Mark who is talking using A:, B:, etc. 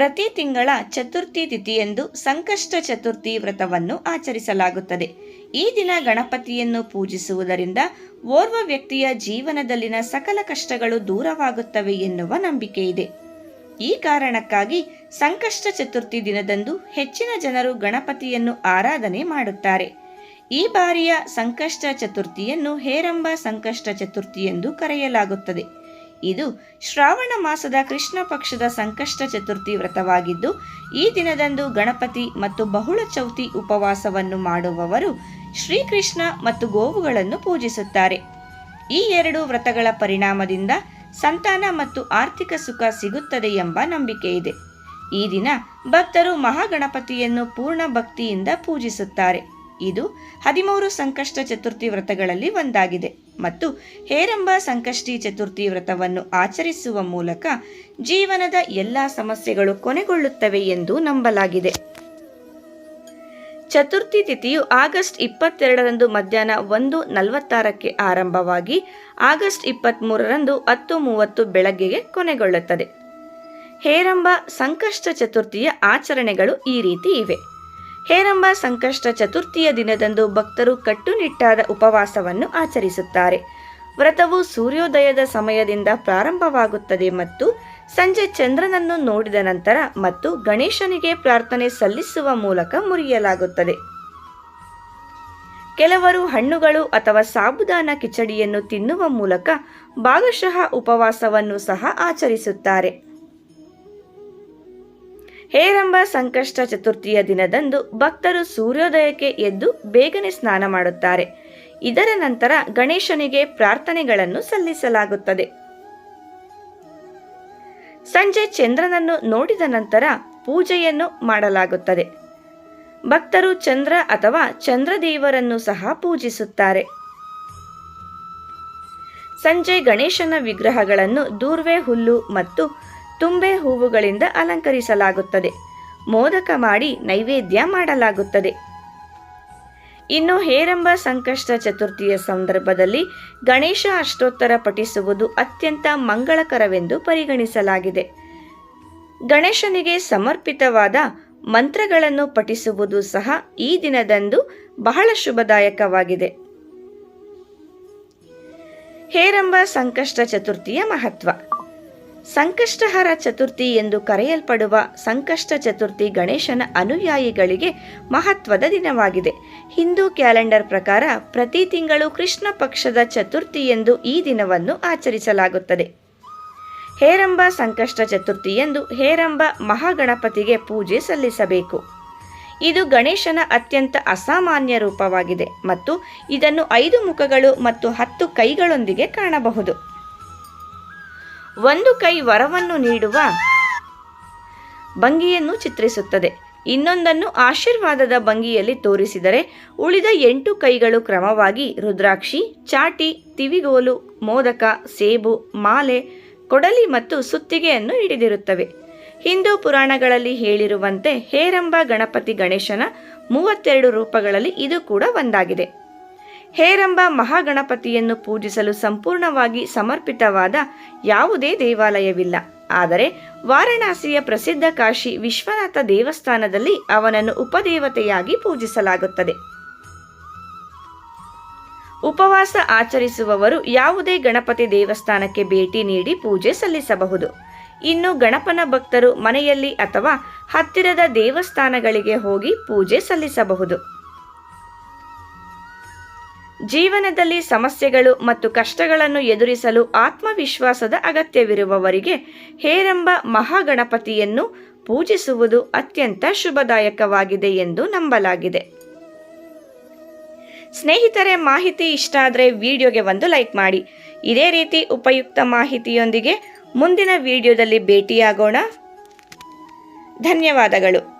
A: ಪ್ರತಿ ತಿಂಗಳ ಚತುರ್ಥಿ ತಿಥಿಯಂದು ಸಂಕಷ್ಟ ಚತುರ್ಥಿ ವ್ರತವನ್ನು ಆಚರಿಸಲಾಗುತ್ತದೆ. ಈ ದಿನ ಗಣಪತಿಯನ್ನು ಪೂಜಿಸುವುದರಿಂದ ಓರ್ವ ವ್ಯಕ್ತಿಯ ಜೀವನದಲ್ಲಿನ ಸಕಲ ಕಷ್ಟಗಳು ದೂರವಾಗುತ್ತವೆ ಎನ್ನುವ ನಂಬಿಕೆ ಇದೆ. ಈ ಕಾರಣಕ್ಕಾಗಿ ಸಂಕಷ್ಟ ಚತುರ್ಥಿ ದಿನದಂದು ಹೆಚ್ಚಿನ ಜನರು ಗಣಪತಿಯನ್ನು ಆರಾಧನೆ ಮಾಡುತ್ತಾರೆ. ಈ ಬಾರಿಯ ಸಂಕಷ್ಟ ಚತುರ್ಥಿಯನ್ನು ಹೇರಂಬ ಸಂಕಷ್ಟ ಚತುರ್ಥಿ ಎಂದು ಕರೆಯಲಾಗುತ್ತದೆ. ಇದು ಶ್ರಾವಣ ಮಾಸದ ಕೃಷ್ಣ ಪಕ್ಷದ ಸಂಕಷ್ಟ ಚತುರ್ಥಿ ವ್ರತವಾಗಿದ್ದು, ಈ ದಿನದಂದು ಗಣಪತಿ ಮತ್ತು ಬಹುಳ ಚೌತಿ ಉಪವಾಸವನ್ನು ಮಾಡುವವರು ಶ್ರೀಕೃಷ್ಣ ಮತ್ತು ಗೋವುಗಳನ್ನು ಪೂಜಿಸುತ್ತಾರೆ. ಈ ಎರಡು ವ್ರತಗಳ ಪರಿಣಾಮದಿಂದ ಸಂತಾನ ಮತ್ತು ಆರ್ಥಿಕ ಸುಖ ಸಿಗುತ್ತದೆ ಎಂಬ ನಂಬಿಕೆ ಇದೆ. ಈ ದಿನ ಭಕ್ತರು ಮಹಾಗಣಪತಿಯನ್ನು ಪೂರ್ಣ ಭಕ್ತಿಯಿಂದ ಪೂಜಿಸುತ್ತಾರೆ. ಇದು ಹದಿಮೂರು ಸಂಕಷ್ಟ ಚತುರ್ಥಿ ವ್ರತಗಳಲ್ಲಿ ಒಂದಾಗಿದೆ. ಮತ್ತು ಹೇರಂಬ ಸಂಕಷ್ಟಿ ಚತುರ್ಥಿ ವ್ರತವನ್ನು ಆಚರಿಸುವ ಮೂಲಕ ಜೀವನದ ಎಲ್ಲ ಸಮಸ್ಯೆಗಳು ಕೊನೆಗೊಳ್ಳುತ್ತವೆ ಎಂದು ನಂಬಲಾಗಿದೆ. ಚತುರ್ಥಿ ತಿಥಿಯು ಆಗಸ್ಟ್ ಇಪ್ಪತ್ತೆರಡರಂದು ಮಧ್ಯಾಹ್ನ ಒಂದು ನಲವತ್ತಾರಕ್ಕೆ ಆರಂಭವಾಗಿ ಆಗಸ್ಟ್ ಇಪ್ಪತ್ತ್ಮೂರರಂದು ಹತ್ತು ಮೂವತ್ತು ಬೆಳಗ್ಗೆಗೆ ಕೊನೆಗೊಳ್ಳುತ್ತದೆ. ಹೇರಂಬ ಸಂಕಷ್ಟ ಚತುರ್ಥಿಯ ಆಚರಣೆಗಳು ಈ ರೀತಿ ಇವೆ. ಹೇರಂಬ ಸಂಕಷ್ಟ ಚತುರ್ಥಿಯ ದಿನದಂದು ಭಕ್ತರು ಕಟ್ಟುನಿಟ್ಟಾದ ಉಪವಾಸವನ್ನು ಆಚರಿಸುತ್ತಾರೆ. ವ್ರತವು ಸೂರ್ಯೋದಯದ ಸಮಯದಿಂದ ಪ್ರಾರಂಭವಾಗುತ್ತದೆ ಮತ್ತು ಸಂಜೆ ಚಂದ್ರನನ್ನು ನೋಡಿದ ನಂತರ ಮತ್ತು ಗಣೇಶನಿಗೆ ಪ್ರಾರ್ಥನೆ ಸಲ್ಲಿಸುವ ಮೂಲಕ ಮುರಿಯಲಾಗುತ್ತದೆ. ಕೆಲವರು ಹಣ್ಣುಗಳು ಅಥವಾ ಸಾಬುದಾನ ಕಿಚಡಿಯನ್ನು ತಿನ್ನುವ ಮೂಲಕ ಭಾಗಶಃ ಉಪವಾಸವನ್ನು ಸಹ ಆಚರಿಸುತ್ತಾರೆ. ಹೇರಂಬ ಸಂಕಷ್ಟ ಚತುರ್ಥಿಯ ದಿನದಂದು ಭಕ್ತರು ಸೂರ್ಯೋದಯಕ್ಕೆ ಎದ್ದು ಬೇಗನೆ ಸ್ನಾನ ಮಾಡುತ್ತಾರೆ. ಇದರ ನಂತರ ಗಣೇಶನಿಗೆ ಪ್ರಾರ್ಥನೆಗಳನ್ನು ಸಲ್ಲಿಸಲಾಗುತ್ತದೆ. ಸಂಜೆ ಚಂದ್ರನನ್ನು ನೋಡಿದ ನಂತರ ಪೂಜೆಯನ್ನು ಮಾಡಲಾಗುತ್ತದೆ. ಭಕ್ತರು ಚಂದ್ರ ಅಥವಾ ಚಂದ್ರದೇವರನ್ನು ಸಹ ಪೂಜಿಸುತ್ತಾರೆ. ಸಂಜೆ ಗಣೇಶನ ವಿಗ್ರಹಗಳನ್ನು ದೂರ್ವೆ ಹುಲ್ಲು ಮತ್ತು ತುಂಬೆ ಹೂವುಗಳಿಂದ ಅಲಂಕರಿಸಲಾಗುತ್ತದೆ. ಮೋದಕ ಮಾಡಿ ನೈವೇದ್ಯ ಮಾಡಲಾಗುತ್ತದೆ. ಇನ್ನು ಹೇರಂಬ ಸಂಕಷ್ಟ ಚತುರ್ಥಿಯ ಸಂದರ್ಭದಲ್ಲಿ ಗಣೇಶ ಅಷ್ಟೋತ್ತರ ಪಠಿಸುವುದು ಅತ್ಯಂತ ಮಂಗಳಕರವೆಂದು ಪರಿಗಣಿಸಲಾಗಿದೆ. ಗಣೇಶನಿಗೆ ಸಮರ್ಪಿತವಾದ ಮಂತ್ರಗಳನ್ನು ಪಠಿಸುವುದು ಸಹ ಈ ದಿನದಂದು ಬಹಳ ಶುಭದಾಯಕವಾಗಿದೆ. ಹೇರಂಬ ಸಂಕಷ್ಟ ಚತುರ್ಥಿಯ ಮಹತ್ವ. ಸಂಕಷ್ಟಹರ ಚತುರ್ಥಿ ಎಂದು ಕರೆಯಲ್ಪಡುವ ಸಂಕಷ್ಟ ಚತುರ್ಥಿ ಗಣೇಶನ ಅನುಯಾಯಿಗಳಿಗೆ ಮಹತ್ವದ ದಿನವಾಗಿದೆ. ಹಿಂದೂ ಕ್ಯಾಲೆಂಡರ್ ಪ್ರಕಾರ ಪ್ರತಿ ತಿಂಗಳು ಕೃಷ್ಣ ಪಕ್ಷದ ಚತುರ್ಥಿ ಎಂದು ಈ ದಿನವನ್ನು ಆಚರಿಸಲಾಗುತ್ತದೆ. ಹೇರಂಬ ಸಂಕಷ್ಟ ಚತುರ್ಥಿ ಎಂದು ಹೇರಂಬ ಮಹಾಗಣಪತಿಗೆ ಪೂಜೆ ಸಲ್ಲಿಸಬೇಕು. ಇದು ಗಣೇಶನ ಅತ್ಯಂತ ಅಸಾಮಾನ್ಯ ರೂಪವಾಗಿದೆ ಮತ್ತು ಇದನ್ನು ಐದು ಮುಖಗಳು ಮತ್ತು ಹತ್ತು ಕೈಗಳೊಂದಿಗೆ ಕಾಣಬಹುದು. ಒಂದು ಕೈ ವರವನ್ನು ನೀಡುವ ಭಂಗಿಯನ್ನು ಚಿತ್ರಿಸುತ್ತದೆ. ಇನ್ನೊಂದನ್ನು ಆಶೀರ್ವಾದದ ಭಂಗಿಯಲ್ಲಿ ತೋರಿಸಿದರೆ ಉಳಿದ ಎಂಟು ಕೈಗಳು ಕ್ರಮವಾಗಿ ರುದ್ರಾಕ್ಷಿ, ಚಾಟಿ, ತಿವಿಗೋಲು, ಮೋದಕ, ಸೇಬು, ಮಾಲೆ, ಕೊಡಲಿ ಮತ್ತು ಸುತ್ತಿಗೆಯನ್ನು ಹಿಡಿದಿರುತ್ತವೆ. ಹಿಂದೂ ಪುರಾಣಗಳಲ್ಲಿ ಹೇಳಿರುವಂತೆ ಹೇರಂಬ ಗಣಪತಿ ಗಣೇಶನ ಮೂವತ್ತೆರಡು ರೂಪಗಳಲ್ಲಿ ಇದು ಕೂಡ ಒಂದಾಗಿದೆ. ಹೇರಂಬ ಮಹಾಗಣಪತಿಯನ್ನು ಪೂಜಿಸಲು ಸಂಪೂರ್ಣವಾಗಿ ಸಮರ್ಪಿತವಾದ ಯಾವುದೇ ದೇವಾಲಯವಿಲ್ಲ. ಆದರೆ ವಾರಣಾಸಿಯ ಪ್ರಸಿದ್ಧ ಕಾಶಿ ವಿಶ್ವನಾಥ ದೇವಸ್ಥಾನದಲ್ಲಿ ಅವನನ್ನು ಉಪದೇವತೆಯಾಗಿ ಪೂಜಿಸಲಾಗುತ್ತದೆ. ಉಪವಾಸ ಆಚರಿಸುವವರು ಯಾವುದೇ ಗಣಪತಿ ದೇವಸ್ಥಾನಕ್ಕೆ ಭೇಟಿ ನೀಡಿ ಪೂಜೆ ಸಲ್ಲಿಸಬಹುದು. ಇನ್ನು ಗಣಪನ ಭಕ್ತರು ಮನೆಯಲ್ಲಿ ಅಥವಾ ಹತ್ತಿರದ ದೇವಸ್ಥಾನಗಳಿಗೆ ಹೋಗಿ ಪೂಜೆ ಸಲ್ಲಿಸಬಹುದು. ಜೀವನದಲ್ಲಿ ಸಮಸ್ಯೆಗಳು ಮತ್ತು ಕಷ್ಟಗಳನ್ನು ಎದುರಿಸಲು ಆತ್ಮವಿಶ್ವಾಸದ ಅಗತ್ಯವಿರುವವರಿಗೆ ಹೇರಂಬ ಮಹಾಗಣಪತಿಯನ್ನು ಪೂಜಿಸುವುದು ಅತ್ಯಂತ ಶುಭದಾಯಕವಾಗಿದೆ ಎಂದು ನಂಬಲಾಗಿದೆ. ಸ್ನೇಹಿತರೆ, ಮಾಹಿತಿ ಇಷ್ಟ ಆದರೆ ವಿಡಿಯೋಗೆ ಒಂದು ಲೈಕ್ ಮಾಡಿ. ಇದೇ ರೀತಿ ಉಪಯುಕ್ತ ಮಾಹಿತಿಯೊಂದಿಗೆ ಮುಂದಿನ ವಿಡಿಯೋದಲ್ಲಿ ಭೇಟಿಯಾಗೋಣ. ಧನ್ಯವಾದಗಳು.